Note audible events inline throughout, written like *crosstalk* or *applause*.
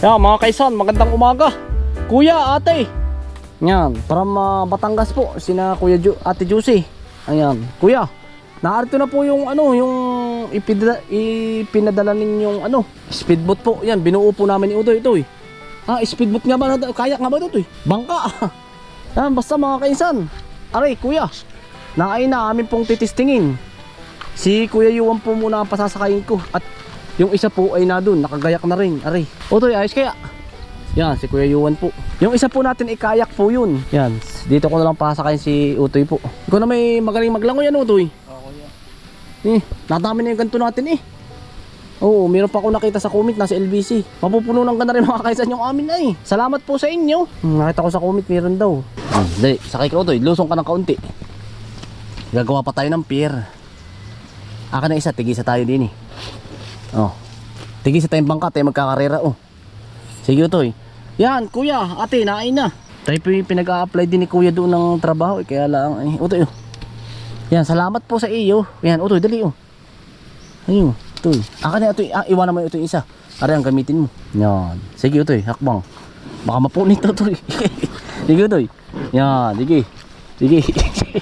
Yan mga kaisan, magandang umaga. Kuya, ate. Yan, from ah, Batangas po, sina Kuya Ju Ate Juicy. Ayan, Kuya. Naarito na po yung ano, yung ipinadala, ipinadala ninyong ano, speedboat po. Yan, binuo po namin ito, ito eh. Ah, speedboat nga ba? Kayak nga ba ito eh? Bangka. *laughs* Yan, basta mga kaisan. Aray, kuya. Naay na amin pong titistingin. Si Kuya Yuwan po muna ang pasasakayin ko. At yung isa po ay na doon, nakagayak na rin. Aray. Otoy, ayos kaya? Yan, si Kuya Yuwan po. Yung isa po natin ikayak po yun. Yan, dito ko na lang pasakayin si Utoy po. Ikaw na may magaling maglangoy yan, Utoy. Eh, nadami na yung ganito natin eh. Oo, meron pa ako nakita sa comment nasa LBC. Mapupununan ka na rin mga kaisan yung amin ay. Salamat po sa inyo. Hmm, nakita ko sa comment meron daw. Hmm, dali, sakay ka Utoy. Lusong ka ng kaunti. Gagawa pa tayo ng pier. Aka na isa, tigisa tayo din eh. Oh. Tigisa tayong bangka, tayo magkakarera oh. Sige Utoy. Yan, kuya, ate, naay na. Tayo pinag-a-apply din ni kuya doon ng trabaho eh, kaya lang eh. Utoy oh. Yan, salamat po sa iyo. Yan, Utoy, dali oh. Ayun, Utoy. Aka na Utoy, ah, iwanan mo Utoy isa. Ari ang gamitin mo. Yan. Sige Utoy, hakbang. Baka mapunit to Utoy. *laughs* sige Utoy. Yan, sige. Sige.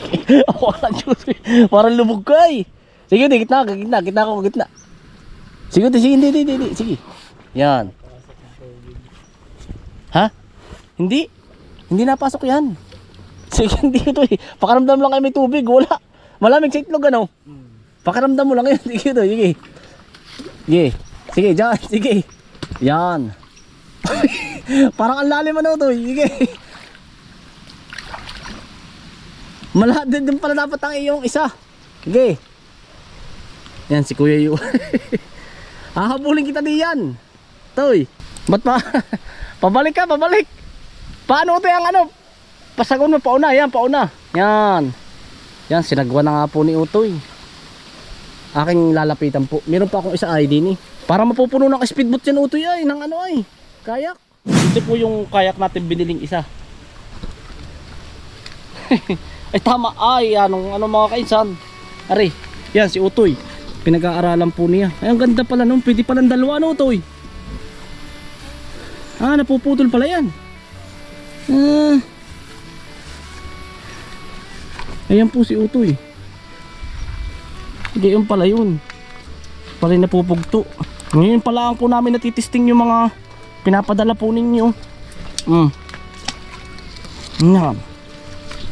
*laughs* Ako ka Utoy. Parang lubog ka eh. Sige Utoy, gitna, gitna, gitna ako, gitna. Sige sige, hindi, hindi, hindi, sige. Yan. Ha? Hindi. Hindi napasok yan. *laughs* Sige, hindi ito eh. Pakaramdam lang kayo may tubig. Wala. Malamig sa itlog ano. Pakaramdam mo lang yun. *laughs* Sige ito. Sige. Sige. Sige, dyan. *laughs* Sige. Yan. Parang ang lalim ano to. Sige. Malahat din, din pala dapat ang iyong isa. Sige. Yan si Kuya Yu. Hahabulin kita diyan. Toy. Ba't pa? *laughs* pabalik ka, pabalik. Paano ito yung ano? Pasagon mo pauna, yan, pauna. Yan. Yan, sinagwa na nga po ni Utoy. Aking lalapitan po. Meron pa akong isa ID ni. Para mapupuno ng speedboat yan Utoy ay, ng ano ay. Kayak. Ito po yung kayak natin biniling isa. *laughs* ay tama ay, anong ano mga kaisan. Ari, yan si Utoy. Pinag-aaralan po niya. Ay, ang ganda pala nung, pwede palang dalawa no Utoy. Ah, napuputol pala yan. Ah. Ayan po si Utoy. Hindi yun pala yun. Pala napupugto. Ngayon pala ang po namin natitisting yung mga pinapadala po ninyo. Mm. Yan.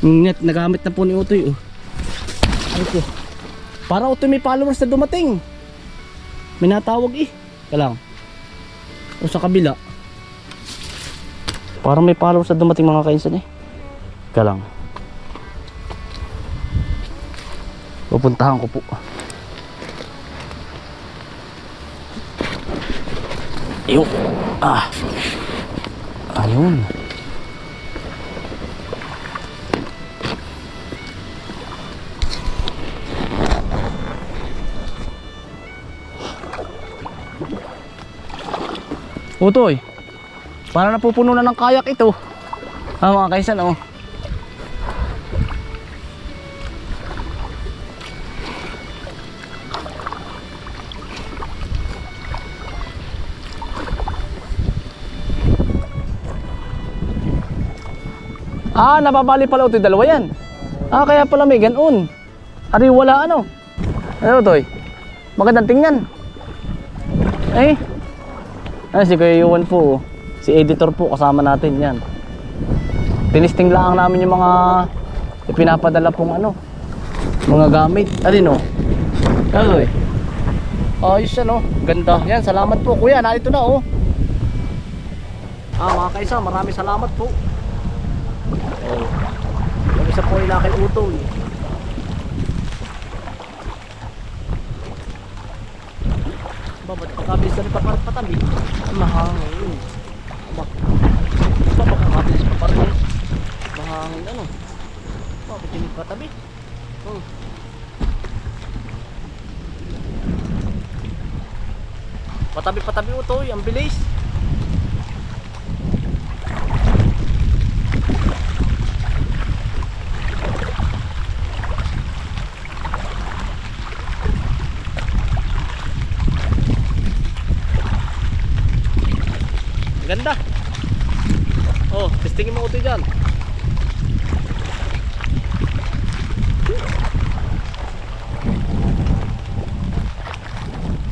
Net, nagamit na po ni Utoy. Oh. Ano ko? Para Utoy may followers na dumating. May natawag eh. Kalang. O sa kabila. Parang may followers na dumating mga kainsan eh. Kalang. Pupuntahan ko po. Ayun. Ah. Ayun. Utoy. Para napupuno na ng kayak ito. Ah, mga kaisan, oh. Ah, nababali pala ito dalawa yan. Ah, kaya pala may ganun. Ari wala ano. Ano to? Magandang tingnan. Eh. Ah, si Kuya Yuwan po. oh. Si editor po kasama natin yan. Tinisting lang namin yung mga ipinapadala pong ano. Mga gamit. Alin oh. Ano eh. Ayos yan oh. Ganda. Yan, salamat po. Kuya, narito na oh. Ah, mga kaisa, maraming salamat po. Oh. Yung isa po nila kay Utoy. Ba, ba't pagkabilis na rin patabi? Mahangin. Ba, ba pagkakabilis pa parang mahangin ano? Ba, ba't yung patabi? Hmm. Patabi-patabi Utoy, ang bilis. Ganda. Testingin mo utoy dyan.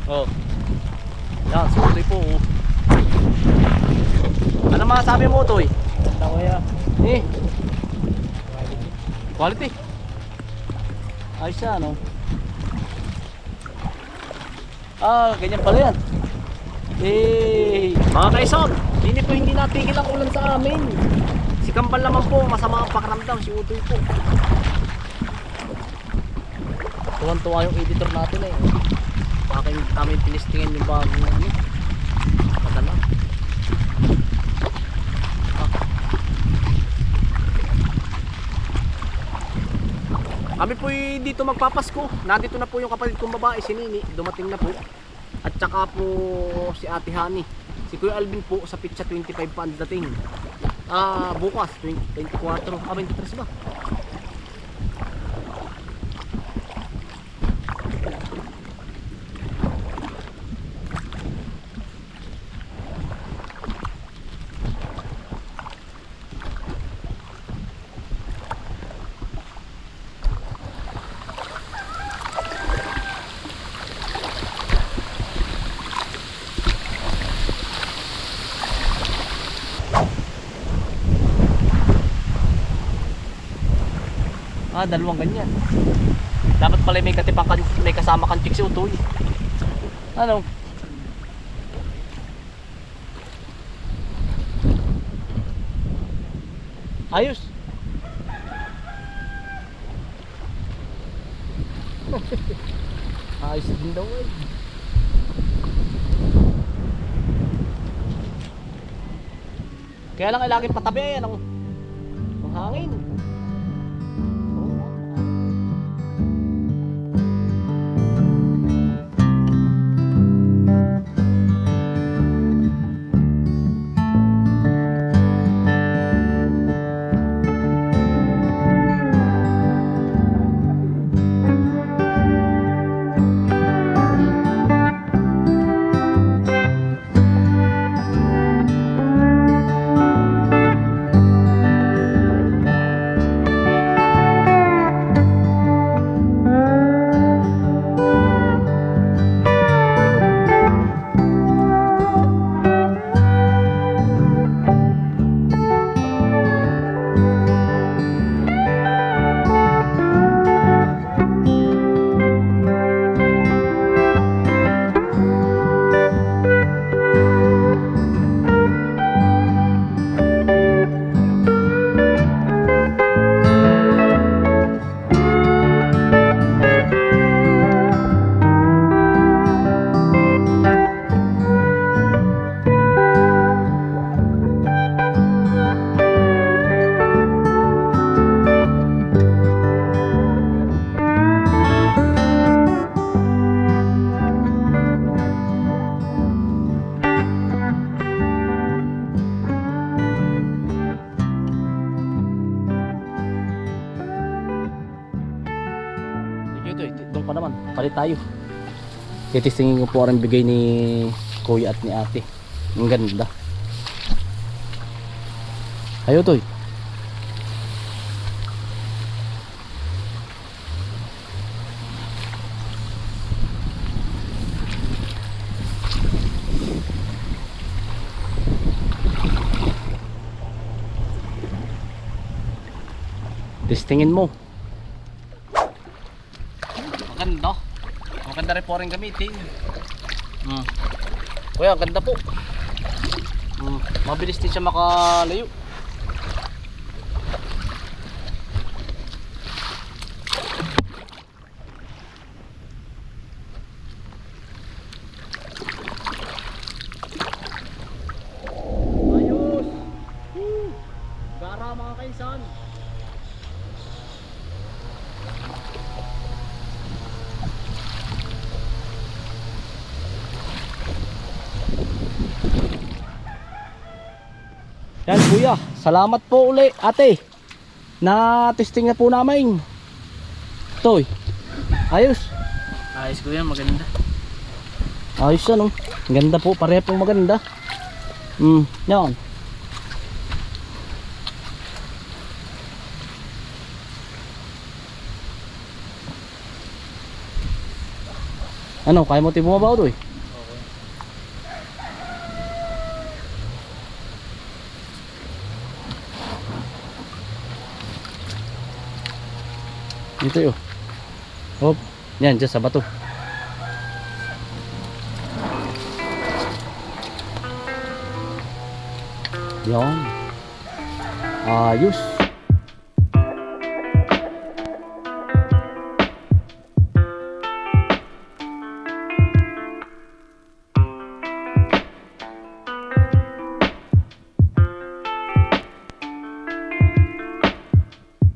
Oh. Yan, si utoy po. Oh. Ano masasabi mo utoy? Kuya. Eh. Quality. Ayos siya, no? Ah, ganyan pala yan. Eh, mga kaison, hindi po hindi natigil ang ulan sa amin. Si Kambal naman po, masama ang pakiramdam, si Utoy po. Tuwan-tuwa yung editor natin eh. Aking aming tinistingan yung bagong ano. Madala. Kami po dito magpapasko. Nandito na po yung kapatid kong babae, si Nini. Dumating na po. At saka po si Ate Hani. Si Kuya Alvin po sa pitsa 25 pa ang dating. Ah, bukas 20, 24, ah 23 ba? Ah, dalawang ganyan. Dapat pala may katipang may kasama kang chick si Utoy. Ano? Ayos. *laughs* Ayos din daw eh. Kaya lang kailangan patabi yan ang, ang hangin. Palit tayo. Titistingin ko po rin bigay ni kuya at ni ate. Ang ganda. Ayo to. Testingin mo. Maganda. Maganda rin po rin gamitin. Hmm. Kuya, ganda po. Hmm. Mabilis din siya makalayo. Kuya, salamat po uli ate. Na testing na po namin. Toy. Ayos. Ayos kuya, maganda. Ayos ano. Ganda po, pareho pong maganda. Hmm, yan. Ano, kaya mo tayo bumabaw doy? Dito yun. Hop. Yan, dyan sa bato. Yan. Ayos.